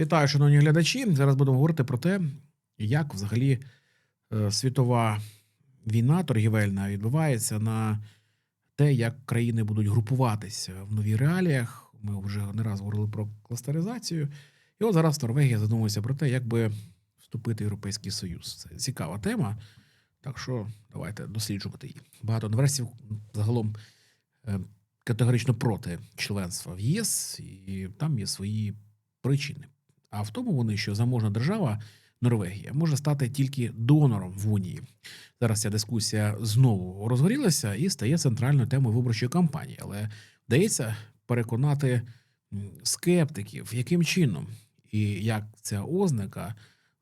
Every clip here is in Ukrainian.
Вітаю, шановні глядачі. Зараз будемо говорити про те, як взагалі е, світова війна торгівельна відбувається на те, як країни будуть групуватися в нових реаліях. Ми вже не раз говорили про кластеризацію. І от зараз Норвегія задумується про те, як би вступити в Європейський Союз. Це цікава тема. Так що давайте досліджувати її. Багато інверсів загалом е, категорично проти членства в ЄС, і там є свої причини. А в тому вони, що заможна держава Норвегія може стати тільки донором в Унії. Зараз ця дискусія знову розгорілася і стає центральною темою виборчої кампанії. Але вдається переконати скептиків, яким чином і як ця ознака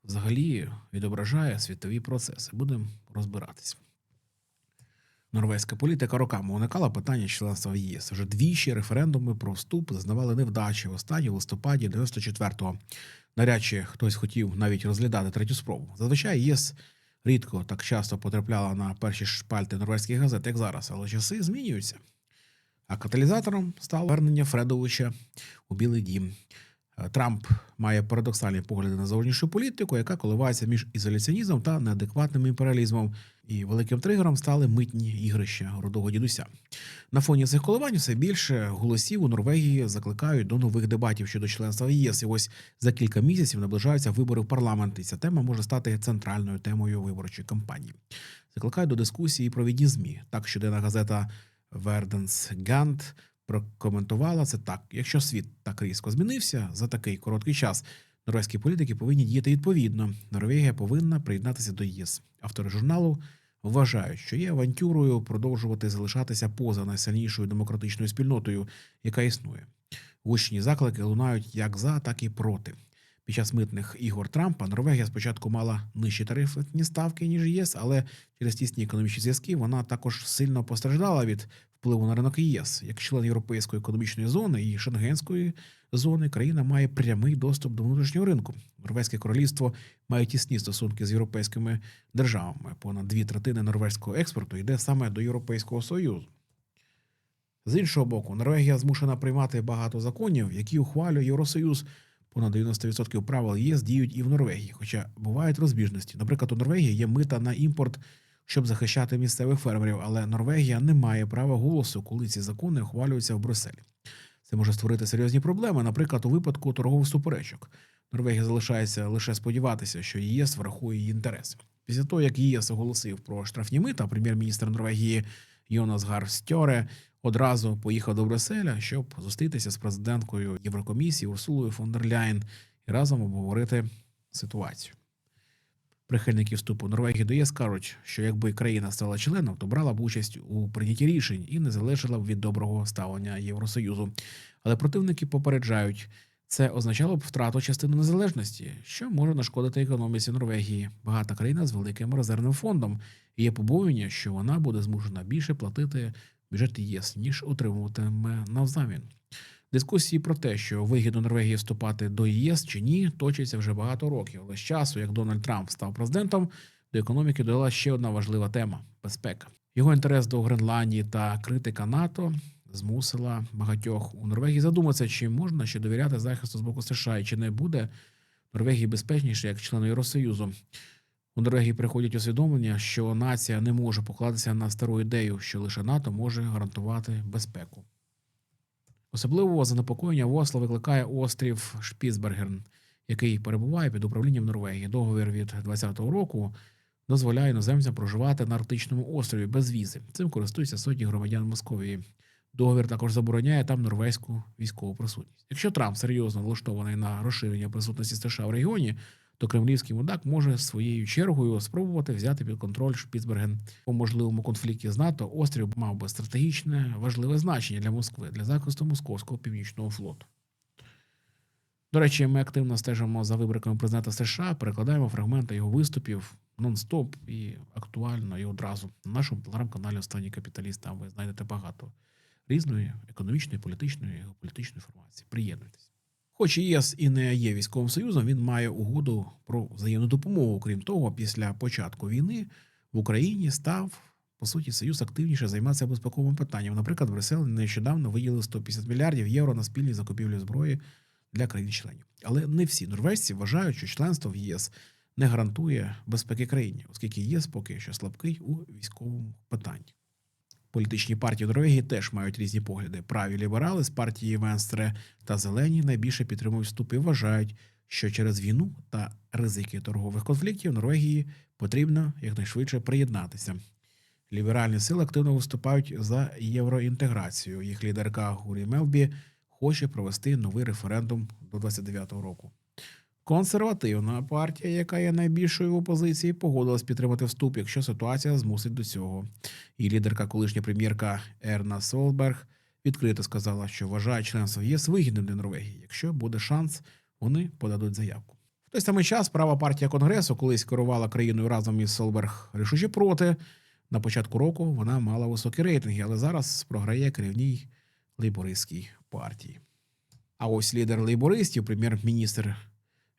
взагалі відображає світові процеси. Будемо розбиратись. Норвезька політика роками уникала питання членства в ЄС. Вже двічі референдуми про вступ зазнавали невдачі. В листопаді 94-го. Навряд хтось хотів навіть розглядати третю спробу. Зазвичай ЄС рідко так часто потрапляла на перші шпальти норвезьких газет, як зараз, але часи змінюються. А каталізатором стало вернення Фредовича у Білий Дім. Е, Трамп має парадоксальні погляди на зовнішню політику, яка коливається між ізоляціонізмом та неадекватним імперіалізмом. І великим тригером стали митні ігрища рудого дідуся. На фоні цих коливань все більше голосів у Норвегії закликають до нових дебатів щодо членства в ЄС. І ось за кілька місяців наближаються вибори в парламент, і ця тема може стати центральною темою виборчої кампанії. Закликають до дискусії про відні змі. Так щоденна газета Верденс Гант прокоментувала це так: якщо світ так різко змінився за такий короткий час, норвезькі політики повинні діяти відповідно. Норвегія повинна приєднатися до ЄС. Автори журналу вважають, що є авантюрою продовжувати залишатися поза найсильнішою демократичною спільнотою, яка існує. Гучні заклики лунають як за, так і проти. Під час митних ігор Трампа Норвегія спочатку мала нижчі тарифні ставки ніж ЄС, але через тісні економічні зв'язки вона також сильно постраждала від впливу на ринок ЄС. Як член Європейської економічної зони і Шенгенської зони, країна має прямий доступ до внутрішнього ринку. Норвезьке королівство має тісні стосунки з європейськими державами. Понад дві третини норвезького експорту йде саме до Європейського союзу. З іншого боку, Норвегія змушена приймати багато законів, які ухвалює Євросоюз. Понад 90% правил ЄС діють і в Норвегії, хоча бувають розбіжності. Наприклад, у Норвегії є мита на імпорт, щоб захищати місцевих фермерів, але Норвегія не має права голосу, коли ці закони ухвалюються в Брюсселі. Це може створити серйозні проблеми, наприклад, у випадку торгових суперечок. Норвегія залишається лише сподіватися, що ЄС врахує її інтереси. Після того, як ЄС оголосив про штрафні мита, прем'єр-міністр Норвегії Йонас Гар Стьоре одразу поїхав до Брюсселя, щоб зустрітися з президенткою Єврокомісії Урсулою фон дер Ляєн і разом обговорити ситуацію. Прихильники вступу Норвегії до ЄС кажуть, що якби країна стала членом, то брала б участь у прийнятті рішень і не залежала б від доброго ставлення Євросоюзу. Але противники попереджають, це означало б втрату частини незалежності, що може нашкодити економіці Норвегії. Багата країна з великим резервним фондом. І є побоювання, що вона буде змушена більше платити бюджет ЄС, ніж отримуватиме навзамін. Дискусії про те, що вигідно Норвегії вступати до ЄС чи ні, точаться вже багато років. Але з часу, як Дональд Трамп став президентом, до економіки додала ще одна важлива тема безпека. Його інтерес до Гренландії та критика НАТО змусила багатьох у Норвегії задуматися, чи можна ще довіряти захисту з боку США, і чи не буде Норвегії безпечніше як члену Євросоюзу. У Норвегії приходять усвідомлення, що нація не може покладатися на стару ідею, що лише НАТО може гарантувати безпеку. Особливого занепокоєння в Осло викликає острів Шпіцбергерн, який перебуває під управлінням Норвегії. Договір від 2020 року дозволяє іноземцям проживати на Арктичному острові без візи. Цим користуються сотні громадян Московії. Договір також забороняє там норвезьку військову присутність. Якщо Трамп серйозно влаштований на розширення присутності США в регіоні, то кремлівський мудак може своєю чергою спробувати взяти під контроль Шпіцберген. У можливому конфлікті з НАТО острів мав би стратегічне важливе значення для Москви для захисту московського північного флоту. До речі, ми активно стежимо за виборками президента США, перекладаємо фрагменти його виступів нон-стоп і актуально і одразу на нашому телеграм-каналі Останній капіталіст. Там ви знайдете багато різної економічної, політичної, геополітичної інформації. Приєднуйтесь. Хоч ЄС і не є військовим союзом, він має угоду про взаємну допомогу. Крім того, після початку війни в Україні став по суті союз активніше займатися безпековим питанням. Наприклад, Брюссель нещодавно виділив 150 мільярдів євро на спільні закупівлі зброї для країн-членів. Але не всі норвежці вважають, що членство в ЄС не гарантує безпеки країні, оскільки ЄС поки що слабкий у військовому питанні. Політичні партії Норвегії теж мають різні погляди. Праві ліберали з партії Венстре та Зелені найбільше підтримують вступ і вважають, що через війну та ризики торгових конфліктів Норвегії потрібно якнайшвидше приєднатися. Ліберальні сили активно виступають за євроінтеграцію. Їх лідерка Гурі Мелбі хоче провести новий референдум до 29-го року. Консервативна партія, яка є найбільшою в опозиції, погодилась підтримати вступ, якщо ситуація змусить до цього. І лідерка, колишня прем'єрка Ерна Солберг, відкрито сказала, що вважає членство ЄС вигідним для Норвегії. Якщо буде шанс, вони подадуть заявку. В той самий час права партія Конгресу колись керувала країною разом із Солберг рішуче проти. На початку року вона мала високі рейтинги, але зараз програє керівній лейбористській партії. А ось лідер лейбористів, прем'єр-міністр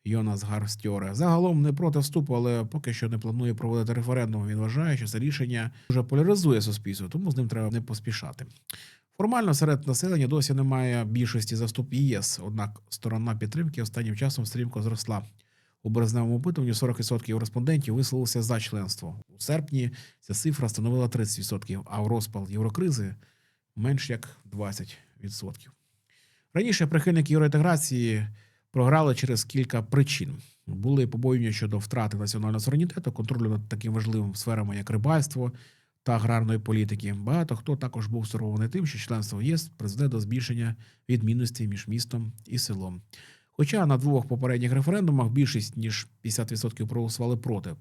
Йонас Гарстьоре, загалом не проти вступу, але поки що не планує проводити референдум. Він вважає, що це рішення вже поляризує суспільство, тому з ним треба не поспішати. Формально серед населення досі немає більшості за вступ ЄС, однак сторона підтримки останнім часом стрімко зросла. У березневому опитуванні 40% респондентів висловилися за членство. У серпні ця цифра становила 30%, а в розпал єврокризи менш як 20%. Раніше прихильники євроінтеграції програли через кілька причин. Були побоювання щодо втрати національного суверенітету, контролю над такими важливими сферами, як рибальство та аграрної політики. Багато хто також був стурбований тим, що членство в ЄС призведе до збільшення відмінностей між містом і селом. Хоча на двох попередніх референдумах більшість ніж 50% проголосували проти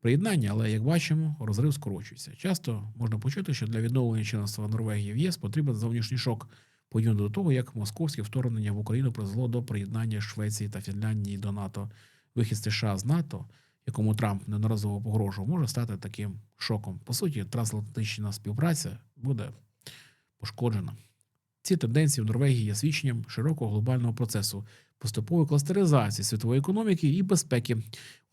приєднання, але як бачимо, розрив скорочується. Часто можна почути, що для відновлення членства Норвегії в ЄС потрібен зовнішній шок, подібно до того, як московське вторгнення в Україну призвело до приєднання Швеції та Фінляндії до НАТО. Вихід США з НАТО, якому Трамп неодноразово погрожував, може стати таким шоком. По суті, трансатлантична співпраця буде пошкоджена. Ці тенденції в Норвегії є свідченням широкого глобального процесу поступової кластеризації світової економіки і безпеки.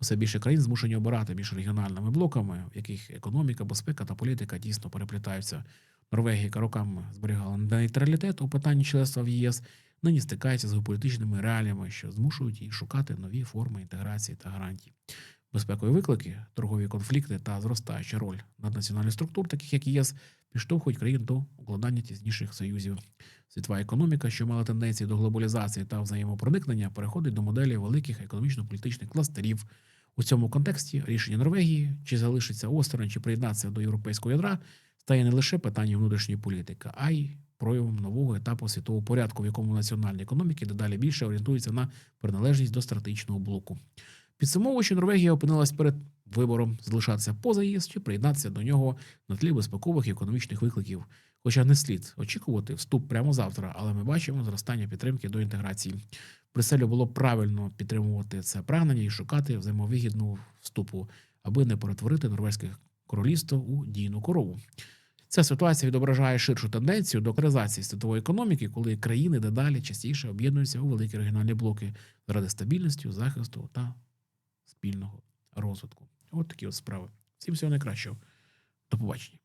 Усе більше країн змушені обирати між регіональними блоками, в яких економіка, безпека та політика дійсно переплітаються. Норвегія, роками зберігала нейтралітет у питанні членства в ЄС, нині стикається з геополітичними реаліями, що змушують її шукати нові форми інтеграції та гарантій. Безпекові виклики, торгові конфлікти та зростаюча роль наднаціональних структур, таких як ЄС, підштовхують країн до укладання тісніших союзів. Світова економіка, що мала тенденції до глобалізації та взаємопроникнення, переходить до моделі великих економічно-політичних кластерів. У цьому контексті рішення Норвегії, чи залишиться осторонь, чи приєднатися до європейського ядра, стає не лише питанням внутрішньої політики, а й проявом нового етапу світового порядку, в якому національні економіки дедалі більше орієнтуються на приналежність до стратегічного блоку. Підсумовуючи, Норвегія опинилась перед вибором залишатися поза ЄС чи приєднатися до нього на тлі безпекових і економічних викликів. Хоча не слід очікувати вступ прямо завтра, але ми бачимо зростання підтримки до інтеграції. Брюсселю було правильно підтримувати це прагнення і шукати взаємовигідну вступу, аби не перетворити норвезьке королівство у дійну корову. Ця ситуація відображає ширшу тенденцію до кризації світової економіки, коли країни дедалі частіше об'єднуються у великі регіональні блоки заради стабільності, захисту та спільного розвитку. От такі от справи. Всім всього найкращого. До побачення.